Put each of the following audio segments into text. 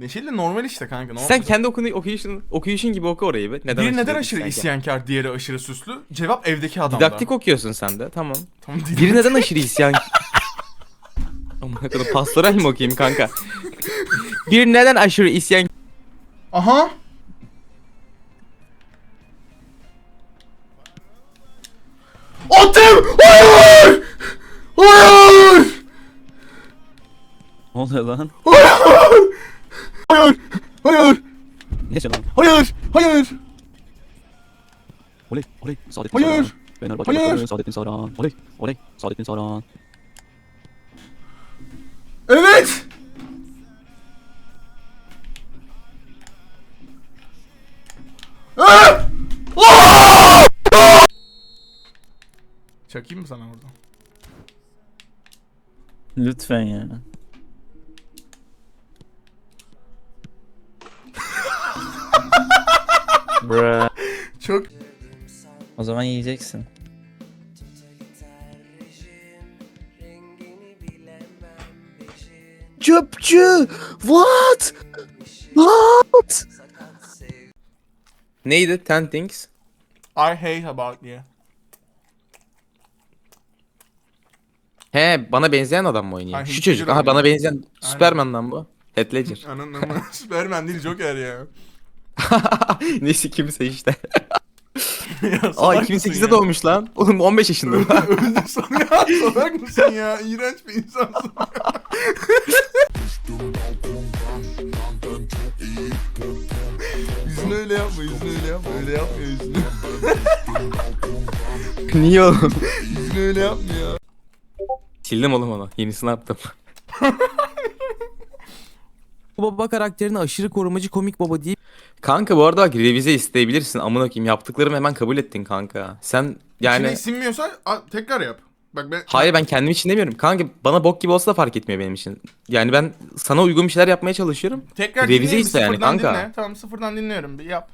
Neşeli de normal işte kanka. Normal. Sen kendi okunu, okuyuşun, okuyuşun gibi oku orayı be. Neden Biri neden aşırı isyankar? isyankar, diğeri aşırı süslü? Cevap evdeki adamda. Didaktik okuyorsun sen de tamam. Tamam, Biri neden aşırı isyan... Aman kadar pastoral mi okuyayım kanka? Bir neden aşırı isyan... Aha. Attım! Hayır! Hayır! Ne oluyor lan? Hayır! Hayır! Hayır! Ne yaşıyor lan? Hayır! Hayır! Oley, oley, Saadettin Hayır. Saran. Fenerbahçe Hayır. Başkanı Saadettin Saran. Oley, oley, Saadettin Saran. Evet! Ah! Ah! Çakayım mı sana burada? Lütfen ya. Bruh. Çok O zaman yiyeceksin. Çöpçü! What? What? Neydi? Ten things. I hate about you. He bana benzeyen adam mı oynuyor? Ay, Şu çocuk. Aha bana benzeyen Superman lan bu. Heath Ledger. Ananın ama Superman değil Joker ya. Neyse kimse işte. ya Aa salak mısın 2008'de ya? doğmuş lan. Oğlum 15 yaşında. Öldün sana ya salak mısın ya? İğrenç bir insansın. yüzünü öyle yapma, yüzünü öyle yapma, öyle yapma yüzünü. Niye oğlum? yüzünü öyle yapma ya. Sildim oğlum onu. Yenisini attım. Bu baba karakterini aşırı korumacı komik baba deyip Kanka bu arada bak revize isteyebilirsin. Amına koyayım yaptıklarımı hemen kabul ettin kanka. Sen yani İçine sinmiyorsa a, tekrar yap. Bak ben Hayır ben kendim için demiyorum. Kanka bana bok gibi olsa da fark etmiyor benim için. Yani ben sana uygun bir şeyler yapmaya çalışıyorum. tekrar revize dinleyeyim, iste yani sıfırdan kanka. Dinle. Tamam sıfırdan dinliyorum. Bir yap.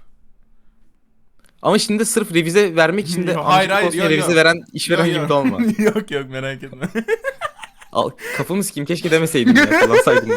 Ama şimdi sırf revize vermek için de Yo, hayır, hayır, yo, diye revize yo. veren işveren Yok, gibi yok. olma. yok yok merak etme. Al, kafamı sikeyim keşke demeseydim ya. Kullansaydım.